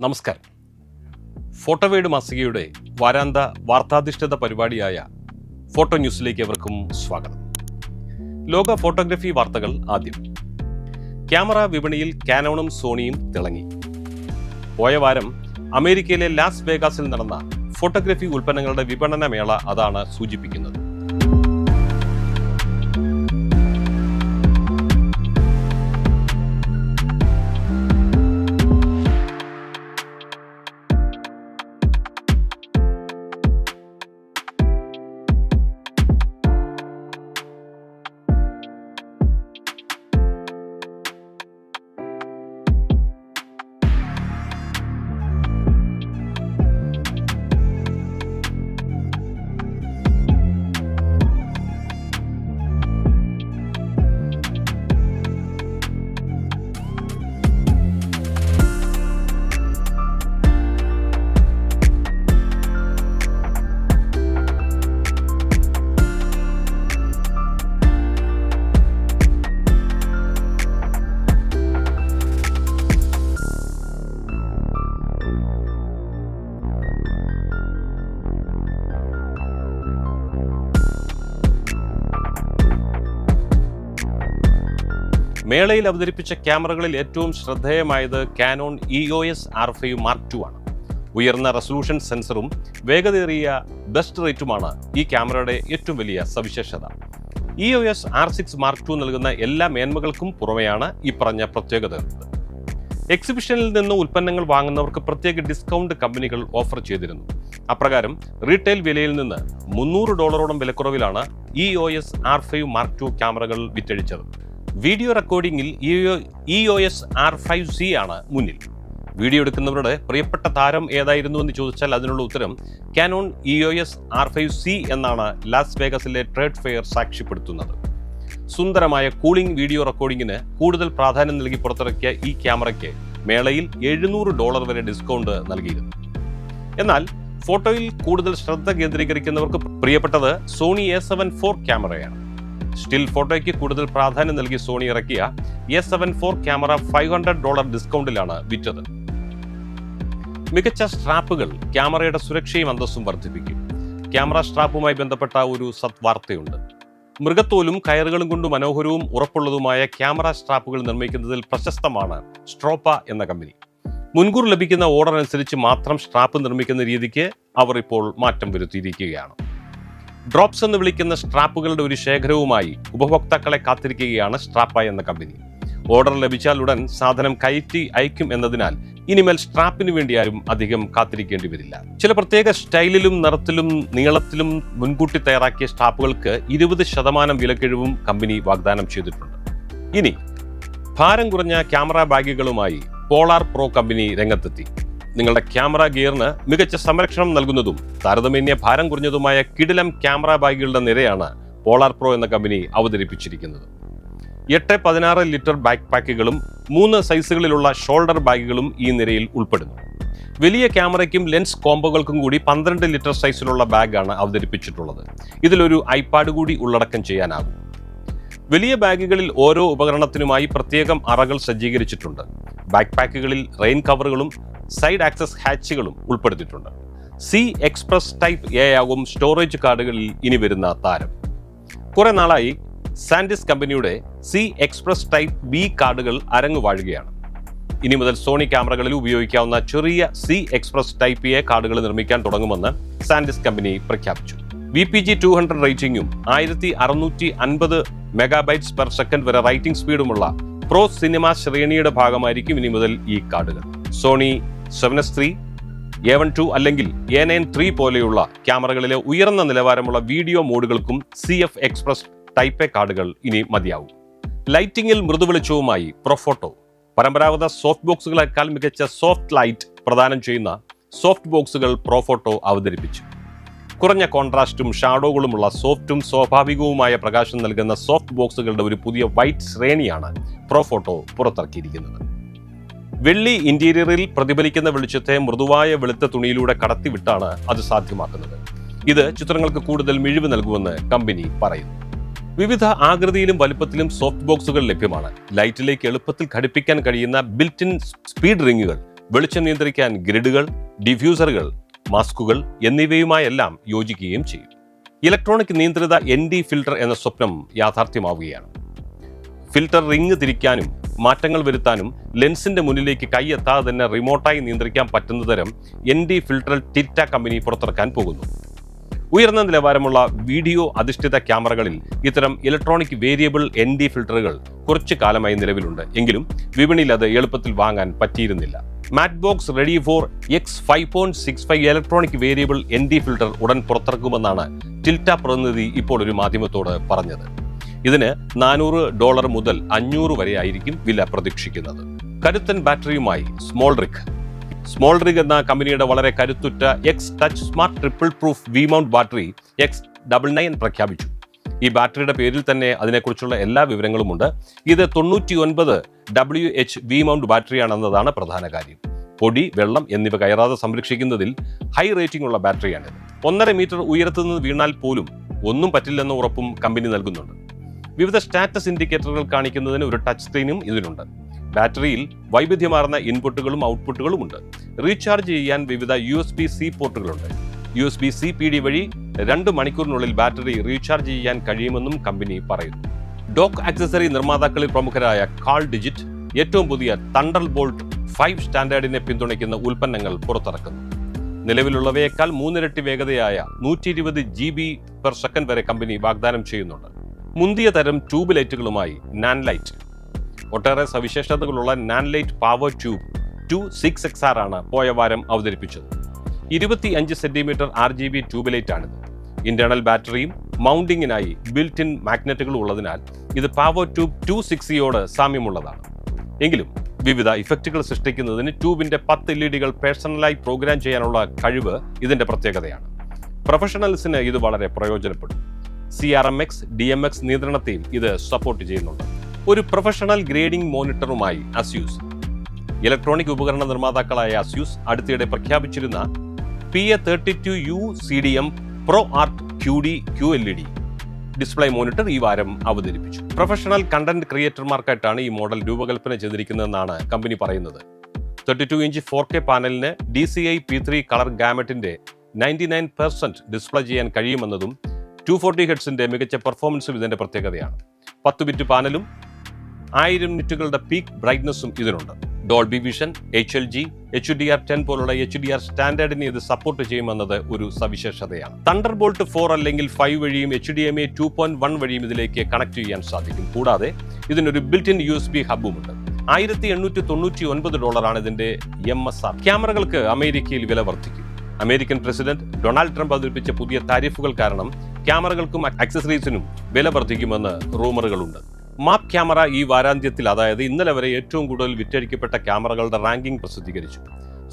നമസ്കാരം. ഫോട്ടോവേഡ് മാസികയുടെ വാരാന്ത വാർത്താധിഷ്ഠിത പരിപാടിയായ ഫോട്ടോ ന്യൂസിലേക്ക് എവർക്കും സ്വാഗതം. ലോക ഫോട്ടോഗ്രഫി വാർത്തകൾ ആദ്യം. ക്യാമറ വിപണിയിൽ കാനോണും സോണിയും തിളങ്ങി. പോയ വാരം അമേരിക്കയിലെ ലാസ് വേഗാസിൽ നടന്ന ഫോട്ടോഗ്രഫി ഉൽപ്പന്നങ്ങളുടെ വിപണന മേള അതാണ് സൂചിപ്പിക്കുന്നത്. മേളയിൽ അവതരിപ്പിച്ച ക്യാമറകളിൽ ഏറ്റവും ശ്രദ്ധേയമായത് Canon E O S R five mark two ആണ്. ഉയർന്ന റെസൊല്യൂഷൻ സെൻസറും വേഗതയേറിയ ബെസ്റ്റ് റേറ്റുമാണ് ഈ ക്യാമറയുടെ ഏറ്റവും വലിയ സവിശേഷത. E O S R six mark two നൽകുന്ന എല്ലാ മേന്മകൾക്കും പുറമെയാണ് ഈ പറഞ്ഞ പ്രത്യേകത എക്സിബിഷനിൽ നിന്ന് ഉൽപ്പന്നങ്ങൾ വാങ്ങുന്നവർക്ക് പ്രത്യേക ഡിസ്കൗണ്ട് കമ്പനികൾ ഓഫർ ചെയ്തിരുന്നു. അപ്രകാരം റീറ്റെയിൽ വിലയിൽ നിന്ന് മുന്നൂറ് ഡോളറോളം വിലക്കുറവിലാണ് E O S R five mark two ക്യാമറകൾ വിറ്റഴിച്ചത്. Video റെക്കോർഡിംഗിൽ E O S R five C ആണ് മുന്നിൽ. വീഡിയോ എടുക്കുന്നവരുടെ പ്രിയപ്പെട്ട താരം ഏതായിരുന്നു എന്ന് ചോദിച്ചാൽ അതിനുള്ള ഉത്തരം Canon E O S R five C എന്നാണ് ലാസ് വേഗസിലെ ട്രേഡ് ഫെയർ സാക്ഷ്യപ്പെടുത്തുന്നത്. സുന്ദരമായ കൂളിംഗ് വീഡിയോ റെക്കോർഡിംഗിന് കൂടുതൽ പ്രാധാന്യം നൽകി പുറത്തിറക്കിയ ഈ ക്യാമറയ്ക്ക് മേളയിൽ എഴുന്നൂറ് ഡോളർ വരെ ഡിസ്കൗണ്ട് നൽകിയിരുന്നു. എന്നാൽ ഫോട്ടോയിൽ കൂടുതൽ ശ്രദ്ധ കേന്ദ്രീകരിക്കുന്നവർക്ക് പ്രിയപ്പെട്ടത് സോണി എ സെവൻ ഫോർ ക്യാമറയാണ്. സ്റ്റിൽ ഫോട്ടോയ്ക്ക് കൂടുതൽ പ്രാധാന്യം നൽകി സോണി ഇറക്കിയ S seven four camera five hundred dollar ഡിസ്കൗണ്ടിലാണ് വിറ്റത്. മികച്ച സ്ട്രാപ്പുകൾ ക്യാമറയുടെ സുരക്ഷയും അന്തസ്സും വർദ്ധിപ്പിക്കും. ക്യാമറ സ്ട്രാപ്പുമായി ബന്ധപ്പെട്ട ഒരു സത്വാർത്തയുണ്ട് മൃഗത്തോലും കയറുകളും കൊണ്ട് മനോഹരവും ഉറപ്പുള്ളതുമായ ക്യാമറ സ്ട്രാപ്പുകൾ നിർമ്മിക്കുന്നതിൽ പ്രശസ്തമാണ് സ്ട്രോപ്പ എന്ന കമ്പനി. മുൻകൂർ ലഭിക്കുന്ന ഓർഡർ അനുസരിച്ച് മാത്രം സ്ട്രാപ്പ് നിർമ്മിക്കുന്ന രീതിക്ക് അവർ ഇപ്പോൾ മാറ്റം വരുത്തിയിരിക്കുകയാണ്. ഡ്രോപ്സ് എന്ന് വിളിക്കുന്ന സ്ട്രാപ്പുകളുടെ ഒരു ശേഖരവുമായി ഉപഭോക്താക്കളെ കാത്തിരിക്കുകയാണ് സ്ട്രാപ്പ എന്ന കമ്പനി. ഓർഡർ ലഭിച്ചാൽ ഉടൻ സാധനം കയറ്റി അയക്കും എന്നതിനാൽ ഇനിമേൽ സ്ട്രാപ്പിന് വേണ്ടി ആരും അധികം കാത്തിരിക്കേണ്ടി വരില്ല. ചില പ്രത്യേക സ്റ്റൈലിലും നിറത്തിലും നീളത്തിലും മുൻകൂട്ടി തയ്യാറാക്കിയ സ്ട്രാപ്പുകൾക്ക് ഇരുപത് ശതമാനം വിലക്കിഴിവും കമ്പനി വാഗ്ദാനം ചെയ്തിട്ടുണ്ട്. ഇനി ഭാരം കുറഞ്ഞ ക്യാമറ ബാഗുകളുമായി പോളാർ പ്രോ കമ്പനി രംഗത്തെത്തി. നിങ്ങളുടെ ക്യാമറ ഗിയറിന് മികച്ച സംരക്ഷണം നൽകുന്നതും താരതമ്യേന ഭാരം കുറഞ്ഞതുമായ കിടിലം ക്യാമറ ബാഗുകളുടെ നിരയാണ് പോളാർ പ്രോ എന്ന കമ്പനി അവതരിപ്പിച്ചിരിക്കുന്നത്. എട്ട് പതിനാറ് ലിറ്റർ ബാക്ക് പാക്കുകളും മൂന്ന് സൈസുകളിലുള്ള ഷോൾഡർ ബാഗുകളും ഈ നിരയിൽ ഉൾപ്പെടുന്നു. വലിയ ക്യാമറയ്ക്കും ലെൻസ് കോംബോകൾക്കും കൂടി പന്ത്രണ്ട് ലിറ്റർ സൈസിലുള്ള ബാഗാണ് അവതരിപ്പിച്ചിട്ടുള്ളത്. ഇതിലൊരു ഐപാഡ് കൂടി ഉള്ളടക്കം ചെയ്യാനാകും. വലിയ ബാഗുകളിൽ ഓരോ ഉപകരണത്തിനുമായി പ്രത്യേകം അറകൾ സജ്ജീകരിച്ചിട്ടുണ്ട്. ബാക്ക് പാക്കുകളിൽ റെയിൻ കവറുകളും സൈഡ് ആക്സസ് ഹാച്ചുകളും ഉൾപ്പെടുത്തിയിട്ടുണ്ട്. സി എക്സ്പ്രസ് ടൈപ്പ് എ ആകും സ്റ്റോറേജ് കാർഡുകളിൽ ഇനി വരുന്ന താരം. കുറെ നാളായി സാൻഡിസ് കമ്പനിയുടെ സി എക്സ്പ്രസ് ടൈപ്പ് ബി കാർഡുകൾ അരങ്ങു വാഴുകയാണ്. ഇനി മുതൽ സോണി ക്യാമറകളിൽ ഉപയോഗിക്കാവുന്ന ചെറിയ സി എക്സ്പ്രസ് ടൈപ്പ് എ കാർഡുകൾ നിർമ്മിക്കാൻ തുടങ്ങുമെന്ന് സാൻഡിസ് കമ്പനി പ്രഖ്യാപിച്ചു. V P G two hundred റേറ്റിംഗും ആയിരത്തി അറുന്നൂറ്റി അൻപത് മെഗാബൈറ്റ്സ് പെർ സെക്കൻഡ് വരെ റൈറ്റിംഗ് സ്പീഡുമുള്ള പ്രോ സിനിമ ശ്രേണിയുടെ ഭാഗമായിരിക്കും ഇനി മുതൽ ഈ കാർഡുകൾ. Sony seven S three A one two അല്ലെങ്കിൽ എ നയൻ ത്രീ പോലെയുള്ള ക്യാമറകളിലെ ഉയർന്ന നിലവാരമുള്ള video മോഡുകൾക്കും C F express type A കാർഡുകൾ ഇനി മതിയാവും. ലൈറ്റിംഗിൽ മൃദുവെളിച്ചവുമായി പ്രൊഫോട്ടോ. പരമ്പരാഗത സോഫ്റ്റ് ബോക്സുകളെക്കാൾ മികച്ച സോഫ്റ്റ് ലൈറ്റ് പ്രദാനം ചെയ്യുന്ന സോഫ്റ്റ് ബോക്സുകൾ പ്രൊഫോട്ടോ അവതരിപ്പിച്ചു. കുറഞ്ഞ കോൺട്രാസ്റ്റും ഷാഡോകളുമുള്ള സോഫ്റ്റും സ്വാഭാവികവുമായ പ്രകാശം നൽകുന്ന സോഫ്റ്റ് ബോക്സുകളുടെ ഒരു പുതിയ വൈറ്റ് ശ്രേണിയാണ് പ്രൊഫോട്ടോ പുറത്തിറക്കിയിരിക്കുന്നത്. വെള്ളി ഇന്റീരിയറിൽ പ്രതിഫലിക്കുന്ന വെളിച്ചത്തെ മൃദുവായ വെളുത്ത തുണിയിലൂടെ കടത്തിവിട്ടാണ് അത് സാധ്യമാക്കുന്നത്. ഇത് ചിത്രങ്ങൾക്ക് കൂടുതൽ മിഴിവ് നൽകുമെന്ന് കമ്പനി പറയുന്നു. വിവിധ ആകൃതിയിലും വലുപ്പത്തിലും സോഫ്റ്റ് ബോക്സുകൾ ലഭ്യമാണ്. ലൈറ്റിലേക്ക് എളുപ്പത്തിൽ ഘടിപ്പിക്കാൻ കഴിയുന്ന ബിൽറ്റിൻ സ്പീഡ് റിങ്ങുകൾ വെളിച്ചം നിയന്ത്രിക്കാൻ ഗ്രിഡുകൾ ഡിഫ്യൂസറുകൾ മാസ്കുകൾ എന്നിവയുമായെല്ലാം യോജിക്കുകയും ചെയ്യും. ഇലക്ട്രോണിക് നിയന്ത്രിത എൻ ഡി ഫിൽട്ടർ എന്ന സ്വപ്നം യാഥാർത്ഥ്യമാവുകയാണ്. ഫിൽട്ടർ റിങ് തിരിക്കാനും മാറ്റങ്ങൾ വരുത്താനും ലെൻസിന്റെ മുന്നിലേക്ക് കൈ എത്താതെ തന്നെ റിമോട്ടായി നിയന്ത്രിക്കാൻ പറ്റുന്ന തരം എൻ ഡി ഫിൽട്ടർ ടിറ്റ കമ്പനി പുറത്തിറക്കാൻ പോകുന്നു. ഉയർന്ന നിലവാരമുള്ള വീഡിയോ അധിഷ്ഠിത ക്യാമറകളിൽ ഇത്തരം ഇലക്ട്രോണിക് വേരിയബിൾ എൻ ഡി ഫിൽട്ടറുകൾ കുറച്ചു കാലമായി നിലവിലുണ്ട്. എങ്കിലും വിപണിയിൽ അത് എളുപ്പത്തിൽ വാങ്ങാൻ പറ്റിയിരുന്നില്ല. Matte box ready for X five point six five electronic variable N D filter ഉടൻ പുറത്തിറക്കുമെന്നാണ് ടിൽറ്റ പ്രതിനിധി ഇപ്പോൾ ഒരു മാധ്യമത്തോട് പറഞ്ഞത്. ഇതിന് നാനൂറ് ഡോളർ മുതൽ അഞ്ഞൂറ് വരെ ആയിരിക്കും വില പ്രതീക്ഷിക്കുന്നത്. കരുത്തൻ ബാറ്ററിയുമായി സ്മോൾ റിക് സ്മോൾ റിഗ് എന്ന കമ്പനിയുടെ വളരെ കരുത്തുറ്റ X touch smart triple proof V mount battery X double nine പ്രഖ്യാപിച്ചു. ഈ ബാറ്ററിയുടെ പേരിൽ തന്നെ അതിനെക്കുറിച്ചുള്ള എല്ലാ വിവരങ്ങളുമുണ്ട്. ഇത് തൊണ്ണൂറ്റി ഒൻപത് ഡബ്ല്യു എച്ച് വി മൗണ്ട് ബാറ്ററിയാണെന്നതാണ് പ്രധാന കാര്യം. പൊടി വെള്ളം എന്നിവ കയറാതെ സംരക്ഷിക്കുന്നതിൽ ഹൈ റേറ്റിംഗ് ഉള്ള ബാറ്ററിയാണിത്. ഒന്നര മീറ്റർ ഉയരത്തുനിന്ന് വീണാൽ പോലും ഒന്നും പറ്റില്ലെന്ന ഉറപ്പും കമ്പനി നൽകുന്നുണ്ട്. വിവിധ സ്റ്റാറ്റസ് ഇൻഡിക്കേറ്ററുകൾ കാണിക്കുന്നതിന് ഒരു ടച്ച് സ്ക്രീനും ഇതിനുണ്ട്. ബാറ്ററിയിൽ വൈവിധ്യമാർന്ന ഇൻപുട്ടുകളും ഔട്ട്പുട്ടുകളും ഉണ്ട്. റീചാർജ് ചെയ്യാൻ വിവിധ U S B C പോർട്ടുകളുണ്ട്. U S B C P D വഴി രണ്ട് മണിക്കൂറിനുള്ളിൽ ബാറ്ററി റീചാർജ് ചെയ്യാൻ കഴിയുമെന്നും കമ്പനി പറയുന്നു. ഡോക്ക് ആക്സസറി നിർമ്മാതാക്കളിൽ പ്രമുഖരായ കാൾ ഡിജിറ്റ് ഏറ്റവും പുതിയ തണ്ടർ ബോൾട്ട് ഫൈവ് സ്റ്റാൻഡേർഡിനെ പിന്തുണയ്ക്കുന്ന ഉൽപ്പന്നങ്ങൾ പുറത്തിറക്കുന്നു. നിലവിലുള്ളവയേക്കാൾ മൂന്നിരട്ടി വേഗതയായ നൂറ്റി ഇരുപത് ജി ബി പെർ സെക്കൻഡ് വരെ കമ്പനി വാഗ്ദാനം ചെയ്യുന്നുണ്ട്. മുന്തിയ തരം ട്യൂബ് ലൈറ്റുകളുമായി നാൻ ലൈറ്റ്. ഒട്ടേറെ സവിശേഷതകളുള്ള Nanlite power tube two six X R ആണ് പോയ വാരം അവതരിപ്പിച്ചത്. ഇരുപത്തി അഞ്ച് centimetre R G B tube light ആണിത് ഇന്റേണൽ ബാറ്ററിയും മൗണ്ടിങ്ങിനായി ബിൽറ്റ് ഇൻ മാഗ്നറ്റുകളും ഉള്ളതിനാൽ ഇത് പവർ ട്യൂബ് ടു സിക്സിയോട് സാമ്യമുള്ളതാണ്. എങ്കിലും വിവിധ ഇഫക്റ്റുകൾ സൃഷ്ടിക്കുന്നതിന് ട്യൂബിന്റെ പത്ത് എൽ ഇ ഡികൾ പേഴ്സണലായി പ്രോഗ്രാം ചെയ്യാനുള്ള കഴിവ് ഇതിന്റെ പ്രത്യേകതയാണ്. പ്രൊഫഷണൽസിന് ഇത് വളരെ പ്രയോജനപ്പെടും. C R M X D M X നിയന്ത്രണത്തെയും ഇത് സപ്പോർട്ട് ചെയ്യുന്നുണ്ട്. ഒരു പ്രൊഫഷണൽ ഗ്രേഡിംഗ് മോണിറ്ററുമായി അസ്യൂസ് ഇലക്ട്രോണിക് ഉപകരണ നിർമ്മാതാക്കളായ അസ്യൂസ് അടുത്തിടെ പ്രഖ്യാപിച്ചിരുന്ന P A thirty two U C D M ProArt Q D Q L E D display monitor ഈ വാരം അവതരിപ്പിച്ചു. പ്രൊഫഷണൽ കണ്ടന്റ് ക്രിയേറ്റർമാർക്കായിട്ടാണ് ഈ മോഡൽ രൂപകൽപ്പന ചെയ്തിരിക്കുന്നതെന്നാണ് കമ്പനി പറയുന്നത്. Thirty two inch four K പാനലിന് D C I P three colour ഗാമറ്റിന്റെ ninety nine percent display ചെയ്യാൻ കഴിയുമെന്നതും ടു ഫോർട്ടി ഹെഡ്സിന്റെ മികച്ച പെർഫോമൻസും ഇതിന്റെ പ്രത്യേകതയാണ്. പത്ത് ബിറ്റ് പാനലും ആയിരം നിറ്റുകളുടെ പീക്ക് ബ്രൈറ്റ്നസ്സും ഇതിനുണ്ട്. Dolby Vision H L G H D R ten പോലുള്ള എച്ച് ഡി ആർ സ്റ്റാൻഡേർഡിനെ ഇത് സപ്പോർട്ട് ചെയ്യുമെന്നത് ഒരു സവിശേഷതയാണ്. തണ്ടർ ബോൾട്ട് ഫോർ അല്ലെങ്കിൽ ഫൈവ് വഴിയും H D M A two point one വഴിയും ഇതിലേക്ക് കണക്ട് ചെയ്യാൻ സാധിക്കും. കൂടാതെ ഇതിനൊരു built in U S B ഹബ്ബുമുണ്ട്. ആയിരത്തി എണ്ണൂറ്റി തൊണ്ണൂറ്റി ഒൻപത് ഡോളറാണ് ഇതിന്റെ എം എസ് ആർ. ക്യാമറകൾക്ക് അമേരിക്കയിൽ വില വർദ്ധിക്കും. അമേരിക്കൻ പ്രസിഡന്റ് ഡൊണാൾഡ് ട്രംപ് അവതരിപ്പിച്ച പുതിയ താരിഫുകൾ കാരണം ക്യാമറകൾക്കും അക്സസറീസിനും വില വർദ്ധിക്കുമെന്ന് റൂമറുകളുണ്ട്. മാപ്പ് ക്യാമറ ഈ വാരാന്ത്യത്തിൽ അതായത് ഇന്നലെ വരെ ഏറ്റവും കൂടുതൽ വിറ്റഴിക്കപ്പെട്ട ക്യാമറകളുടെ റാങ്കിംഗ് പ്രസിദ്ധീകരിച്ചു.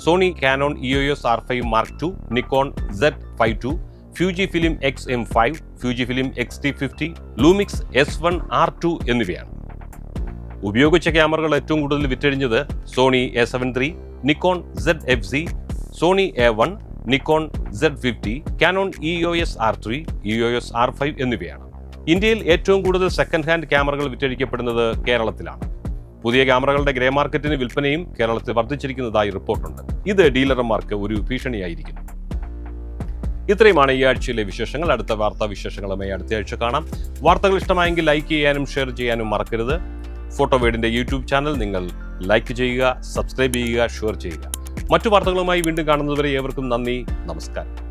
Sony Canon E S R five mark two Nikon Z five two Fujifilm X M five Fujifilm X T fifty Lumix S one R two എന്നിവയാണ്. ഉപയോഗിച്ച ക്യാമറകൾ ഏറ്റവും കൂടുതൽ വിറ്റഴിഞ്ഞത് Sony A seven three Nikon Z F C Sony A one Nikon Z fifty Canon E O S R three E O S R five എന്നിവയാണ്. ഇന്ത്യയിൽ ഏറ്റവും കൂടുതൽ second hand ക്യാമറകൾ വിറ്റഴിക്കപ്പെടുന്നത് കേരളത്തിലാണ്. പുതിയ ക്യാമറകളുടെ ഗ്രേ മാർക്കറ്റിന് വിൽപ്പനയും കേരളത്തിൽ വർദ്ധിച്ചിരിക്കുന്നതായി റിപ്പോർട്ടുണ്ട്. ഇത് ഡീലർമാർക്ക് ഒരു ഭീഷണിയായിരിക്കുന്നു ഇത്രയുമാണ് ഈ ആഴ്ചയിലെ വിശേഷങ്ങൾ. അടുത്ത വാർത്താ വിശേഷങ്ങളുമായി അടുത്ത ആഴ്ച കാണാം. വാർത്തകൾ ഇഷ്ടമായെങ്കിൽ ലൈക്ക് ചെയ്യാനും ഷെയർ ചെയ്യാനും മറക്കരുത്. ഫോട്ടോ വീടിന്റെ യൂട്യൂബ് ചാനൽ നിങ്ങൾ ലൈക്ക് ചെയ്യുക സബ്സ്ക്രൈബ് ചെയ്യുക ഷെയർ ചെയ്യുക. മറ്റു വാർത്തകളുമായി വീണ്ടും കാണുന്നതുവരെ ഏവർക്കും നന്ദി നമസ്കാരം.